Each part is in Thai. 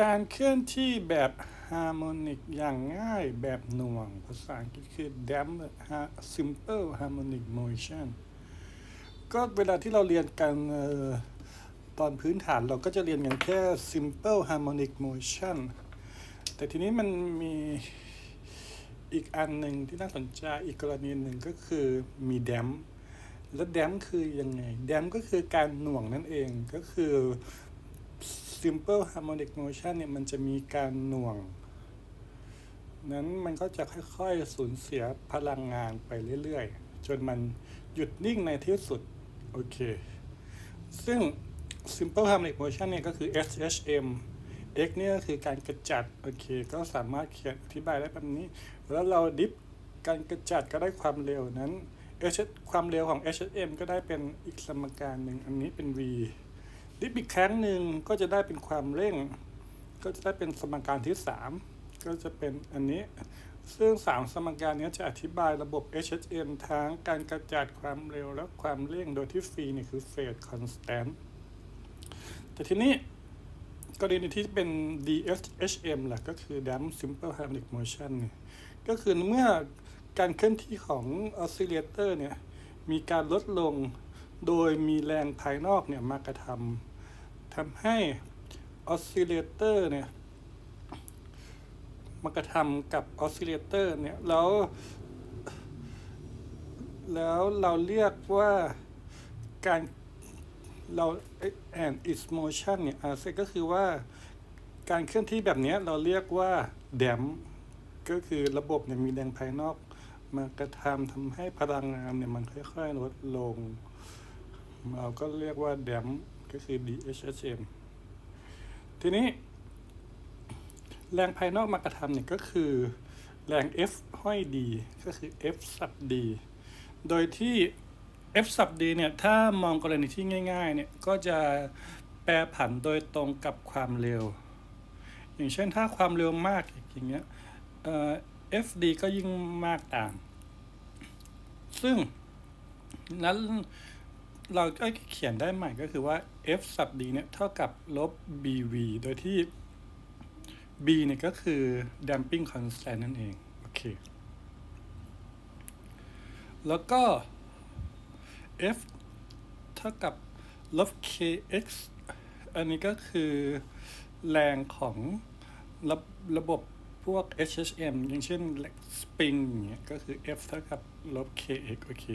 การเคลื่อนที่แบบฮาร์โมนิกอย่างง่ายแบบหน่วง ภาษาอังกฤษคือ damp simple harmonic motion ก็เวลาที่เราเรียนกันตอนพื้นฐานเราก็จะเรียนกันแค่ simple harmonic motion แต่ทีนี้มันมีอีกอันหนึ่งที่น่าสนใจอีกกรณีหนึ่งก็คือมี damp แล้ว damp คือยังไง damp ก็คือการหน่วงนั่นเองก็คือ simple harmonic motion เนี่ยมันจะมีการหน่วง นั้นมันก็จะค่อยๆสูญเสียพลังงานไปเรื่อยๆ จนมันหยุดนิ่งในที่สุด โอเค ซึ่ง simple harmonic motion เนี่ยก็คือ SHM x เนี่ยก็คือการกระจัด โอเค ก็สามารถเขียนอธิบายได้แบบนี้ แล้วเราดิฟการกระจัดก็ได้ความเร็วนั้น H ความเร็วของ HM ก็ได้เป็นอีกสมการหนึ่ง อันนี้เป็น v ดิฟอีกครั้งหนึ่งก็จะได้เป็นความเร่ง ก็จะได้เป็นสมการที่ 3 ก็จะเป็นอันนี้ ซึ่ง 3 สมการนี้จะอธิบายระบบ HHM ทั้งการกระจัดความเร็วและความเร่งโดยที่ฟรีนี่คือ phase constant แต่ทีนี้กรณีที่เป็น DSHM ล่ะก็คือ Damp Simple Harmonic Motion เนี่ยก็คือเมื่อการเคลื่อนที่ของ oscillator เนี่ยมีการลดลงโดยมีแรงภายนอกเนี่ยมากระทำ ทำให้ oscillator เนี่ยมากระทำกับ oscillator เนี่ยแล้วแล้วเราเรียกว่าการเรา and its motion เนี่ยอ่าก็คือว่าการเคลื่อนที่แบบเนี้ยเราเรียกว่า damp ก็คือระบบเนี่ยมีแรงภายนอกมากระทำทำให้พลังงานเนี่ยมันค่อยๆลดลง เราก็เรียกว่า damp ก็คือ DHHM ทีนี้ แรงภายนอกมากระทำเนี่ยก็คือแรง F ห้อย D ก็คือ F สับ D โดยที่ F สับ D เนี่ย ถ้ามองกรณีที่ง่ายๆ เนี่ย ก็จะแปรผันโดยตรงกับความเร็ว อย่างเช่นถ้าความเร็วมากอย่างเงี้ยเอ่อ FD ก็ยิ่งมากตาม ซึ่งนั้น เราก็เขียนได้ใหม่ก็คือว่า F สับ D เนี่ยเท่ากับลบ BV โดยที่ B เนี่ยก็คือ damping constant นั่นเอง โอเค แล้วก็ F เท่ากับลบ kx อันนี้ก็คือแรงของระระบบ พวก HHM อย่างเช่น spring อย่างเงี้ยก็คือ F เท่ากับลบ kx โอเค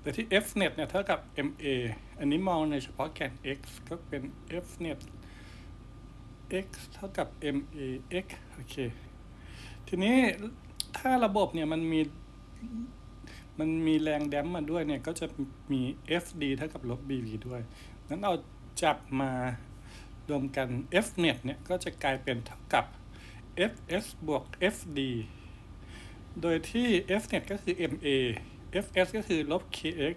แต่ที่ F net เนี่ยเท่ากับ ma อันนี้มองในเฉพาะแกน x ก็เป็น F net x เท่ากับ ma x โอเค ทีนี้ถ้าระบบเนี่ยมันมีมันมีแรงแดมมาด้วยเนี่ย ก็จะมี fd เท่ากับลบ bv ด้วย นั้นเอาจับมารวมกัน f net เนี่ย ก็จะกลายเป็นเท่ากับ fs บวก fd โดยที่ f net ก็คือ ma fs ก็คือลบ kx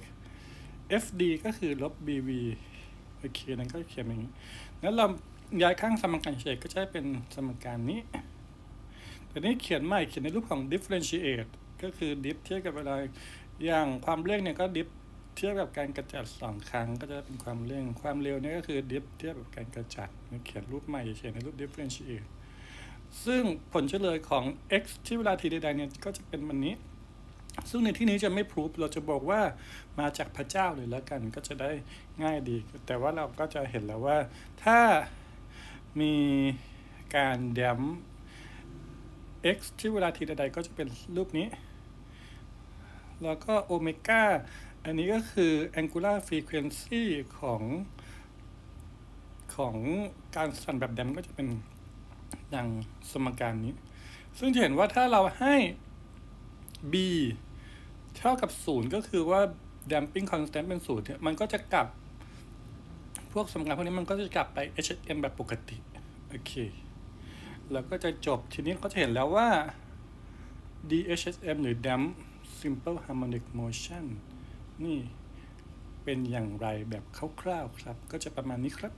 fd ก็คือลบ bv โอเค นั้นก็เขียนอย่างนี้นั้นเราย้ายข้างสมการเฉยก็จะเป็นสมการนี้ แต่นี้เขียนใหม่เขียนในรูปของ differentiate ก็คือ diff เทียบกับเวลาอย่างความเร่งเนี่ยก็ diff เทียบกับการกระจัดสองครั้งก็จะเป็นความเร่ง ความเร็วเนี่ยก็คือ diff เทียบกับการกระจัดเขียนรูปใหม่เขียนในรูป differentiate ซึ่งผลเฉลยของ x ที่เวลา t ใดๆเนี่ยก็จะเป็นมันนี้ ซึ่งในที่นี้จะไม่พรูฟเราจะบอกว่ามาจากพระเจ้าเลยแล้วกันก็จะได้ง่ายดี แต่ว่าเราก็จะเห็นแล้วว่าถ้ามีการแดม x ที่เวลาทีใดๆก็จะเป็นรูปนี้ แล้วก็โอเมก้าอันนี้ก็คือ angular frequency ของของการสั่นแบบแดมก็จะเป็น ดังสมการนี้ ซึ่งจะเห็นว่าถ้าเราให้ b เท่ากับ 0 ก็คือว่า damping constant เป็น0เนี่ยมันก็จะกลับ พวกสมการพวกนี้มันก็จะกลับไป HM แบบปกติ โอเค แล้วก็จะจบทีนี้ก็จะเห็นแล้วว่า DHSM หรือ Damp Simple Harmonic Motion นี่เป็นอย่างไรแบบคร่าวๆครับ ก็จะประมาณนี้ครับ